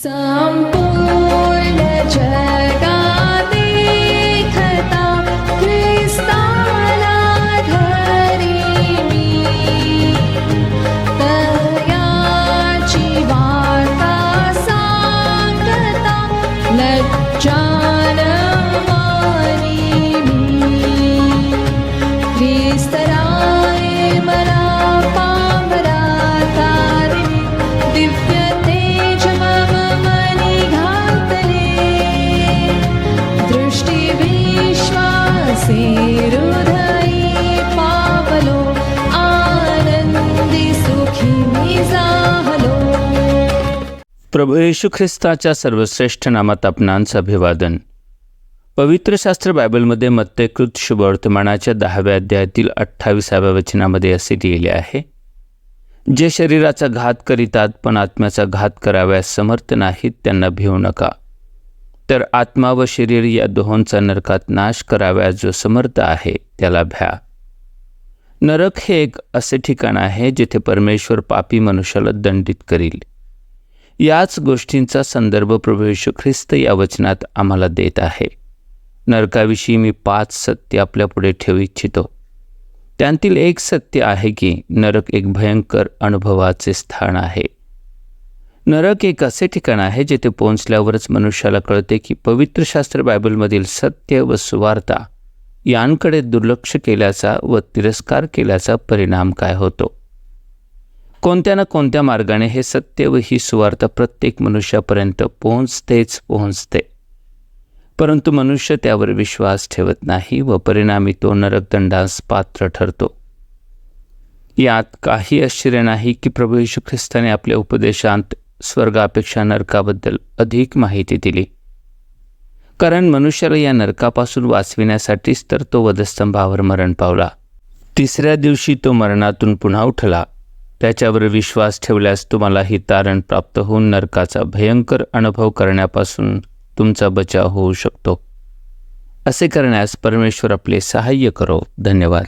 Some boy legend. प्रभू येशू ख्रिस्ताच्या सर्वश्रेष्ठ नामात आपणांचं अभिवादन पवित्र शास्त्र बायबलमध्ये मत्तेकृत शुभवर्तमानाच्या दहाव्या अध्यायातील अठ्ठावीसाव्या वचनामध्ये असे लिहिले आहे जे शरीराचा घात करीतात पण आत्म्याचा घात कराव्यास समर्थ नाहीत त्यांना भिवू नका. तर आत्मा व शरीर या दोहोंचा नरकात नाश कराव्यास जो समर्थ आहे त्याला भ्या. नरक हे एक असे ठिकाण आहे जिथे परमेश्वर पापी मनुष्याला दंडित करील. याच गोष्टींचा संदर्भ प्रभू ख्रिस्त या वचनात आम्हाला देत आहे. नरकाविषयी मी पाच सत्य आपल्यापुढे ठेवू इच्छितो. त्यांतील एक सत्य आहे की नरक एक भयंकर अनुभवाचे स्थान आहे. नरक एक असे ठिकाण आहे जेथे पोहोचल्यावरच मनुष्याला कळते की पवित्र शास्त्र बायबलमधील सत्य व सुवार्ता यांकडे दुर्लक्ष केल्याचा व तिरस्कार केल्याचा परिणाम काय होतो? कोणत्या ना कोणत्या मार्गाने हे सत्य व ही सुवार्ता प्रत्येक मनुष्यापर्यंत पोहोचतेच पोहोचते? परंतु मनुष्य त्यावर विश्वास ठेवत नाही व परिणामी तो नरकदंडास पात्र ठरतो. यात काही आश्चर्य नाही की प्रभू यशू ख्रिस्ताने आपल्या उपदेशांत स्वर्गापेक्षा नरकाबद्दल अधिक माहिती दिली. कारण मनुष्याला या नरकापासून वाचविण्यासाठीच तर तो वधस्तंभावर मरण पावला. तिसऱ्या दिवशी तो मरणातून पुन्हा उठला. त्याच्यावर विश्वास ठेवल्यास तुम्हाला ही तारण प्राप्त होऊन नरकाचा भयंकर अनुभव करण्यापासून तुमचा बचाव होऊ शकतो. असे करण्यास परमेश्वर आपले सहाय्य करो. धन्यवाद.